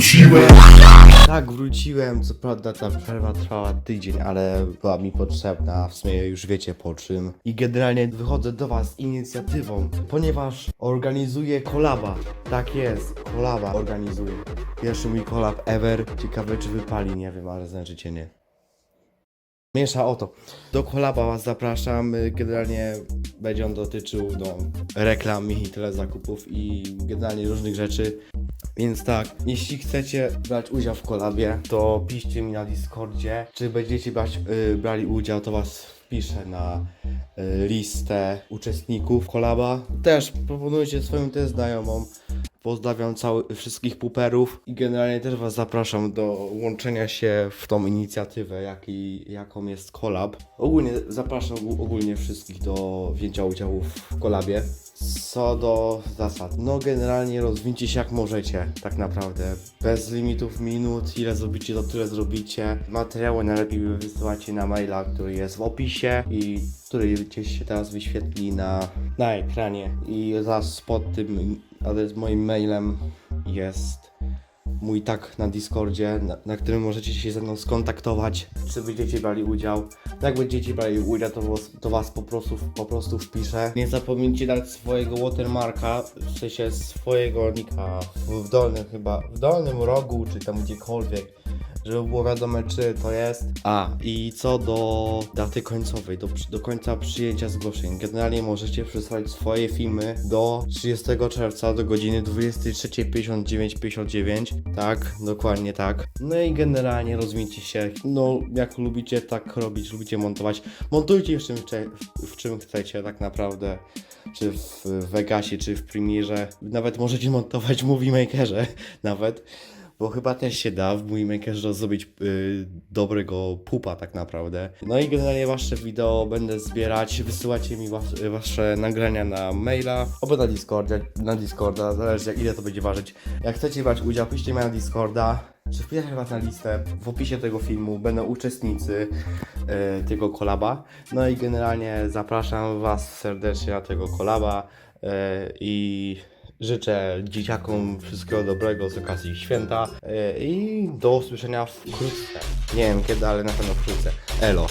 wróciłem Tak, wróciłem. Co prawda ta przerwa trwała tydzień, ale była mi potrzebna. W sumie już wiecie po czym. I generalnie wychodzę do Was z inicjatywą, ponieważ organizuję kolaba. Tak jest, kolaba organizuję. Pierwszy mój kolab ever. Ciekawe czy wypali, nie wiem, ale znaczycie nie. Miesza o to. Do kolaba Was zapraszam. Generalnie będzie on dotyczył no, reklam i tyle zakupów i generalnie różnych rzeczy. Więc tak, jeśli chcecie brać udział w kolabie, to piszcie mi na Discordzie. Czy będziecie brać, y, brali udział, to was wpiszę na y, listę uczestników kolaba. Też proponujcie swoim też znajomom. Pozdrawiam cały, wszystkich puperów i generalnie też Was zapraszam do łączenia się w tą inicjatywę, jaki, jaką jest kolab. Ogólnie zapraszam ogólnie wszystkich do wzięcia udziału w kolabie. Co do zasad, no generalnie rozwincie się jak możecie, tak naprawdę. Bez limitów minut, ile zrobicie, to tyle zrobicie. Materiały najlepiej wysyłacie na maila, który jest w opisie i który gdzieś się teraz wyświetli na, na ekranie. I zaraz pod tym adres moim mailem jest mój tak na Discordzie, na, na którym możecie się ze mną skontaktować, czy będziecie brali udział. Jak będziecie brali udział, to was, to was po, prostu, po prostu wpiszę. Nie zapomnijcie dać swojego watermarka, w sensie swojego nika w dolnym chyba, w dolnym rogu, czy tam gdziekolwiek. Żeby było wiadome, czy to jest. A, i co do daty końcowej, do, do końca przyjęcia zgłoszeń. Generalnie możecie przesłać swoje filmy do 30 czerwca do godziny 23.59.59. Tak, dokładnie tak. No i generalnie rozwijcie się. No, jak lubicie tak robić, lubicie montować, montujcie w czym, w czym chcecie, tak naprawdę. Czy w Vegasie, czy w Premierze. Nawet możecie montować w Movie Makerze, nawet. Bo chyba też się da w Movie Makerze zrobić y, dobrego pupa tak naprawdę. No i generalnie wasze wideo będę zbierać, wysyłacie mi was, wasze nagrania na maila, albo na Discordzie, na Discorda, zależy jak ile to będzie ważyć. Jak chcecie brać udział, piszcie mi na Discorda, czy wpiszę was na listę. W opisie tego filmu będą uczestnicy y, tego kolaba. No i generalnie zapraszam was serdecznie na tego kolaba y, i Życzę dzieciakom wszystkiego dobrego z okazji święta yy, i do usłyszenia wkrótce. Nie wiem kiedy, ale na pewno wkrótce. Elo.